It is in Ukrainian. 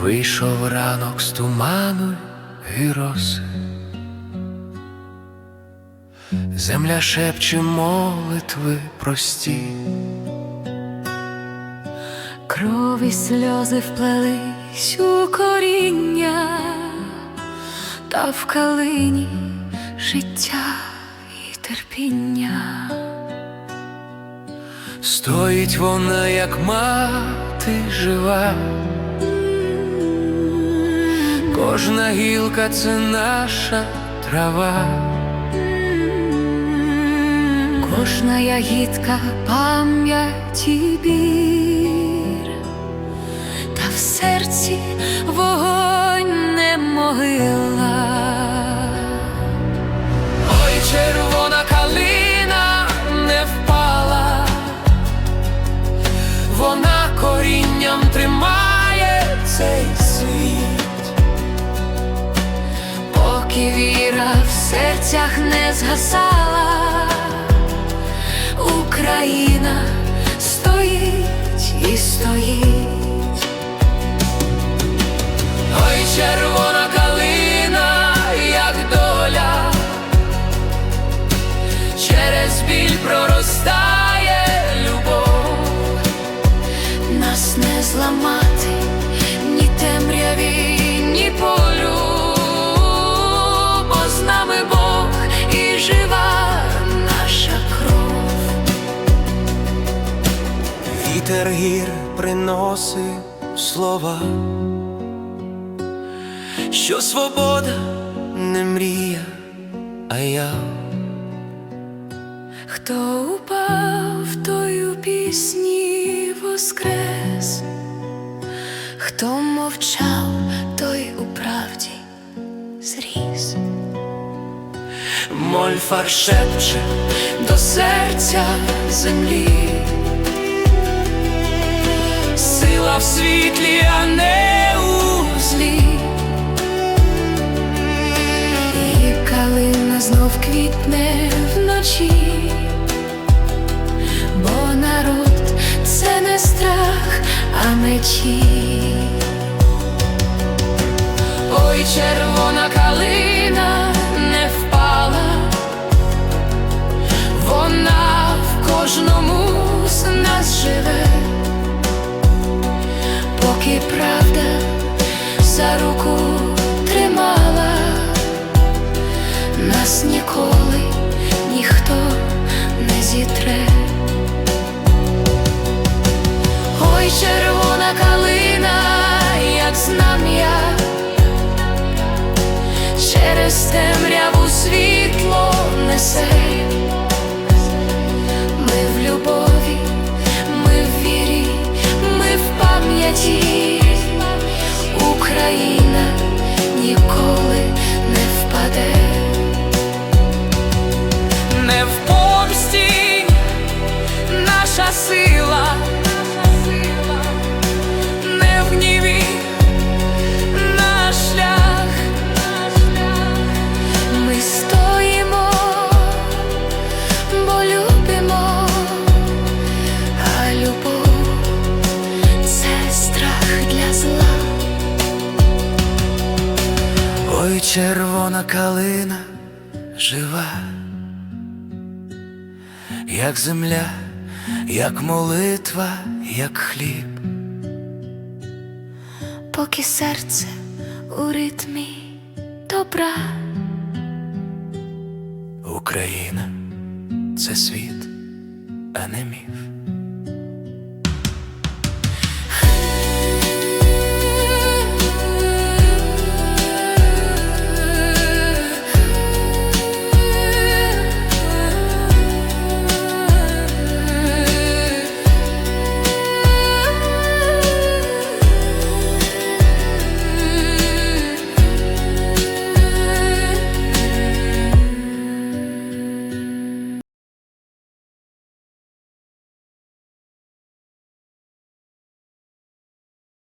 Вийшов ранок з туману і роси. Земля шепче молитви прості. Крові сльози вплелись у коріння, та в калині життя і терпіння. Стоїть вона, як мати жива. Кожна гілка це наша трава. Кожна ягідка пам'яті бір, та в серці вогонь не могила. Ой, червона Віра в серцях не згасала, Україна стоїть і стоїть. ой, червона калина, як доля, через біль проростає любов. Нас не зламати Вітер гір приносив слова, що свобода не мрія, а я Хто упав, той у пісні воскрес, хто мовчав, той у правді зріс. Мольфар шепче до серця землі. В світлі, а не у злі. І калина знов квітне вночі, бо народ це не страх, а мечі. Ой, червона калина не впала, вона в кожному з нас живе поки правда за руку тримала, наша сила, не в гніві наш шлях. Ми стоїмо, бо любимо, а любов це страх для зла. ой, червона калина жива, як земля, як молитва, як хліб. поки серце у ритмі добра. Україна це світ, а не міф.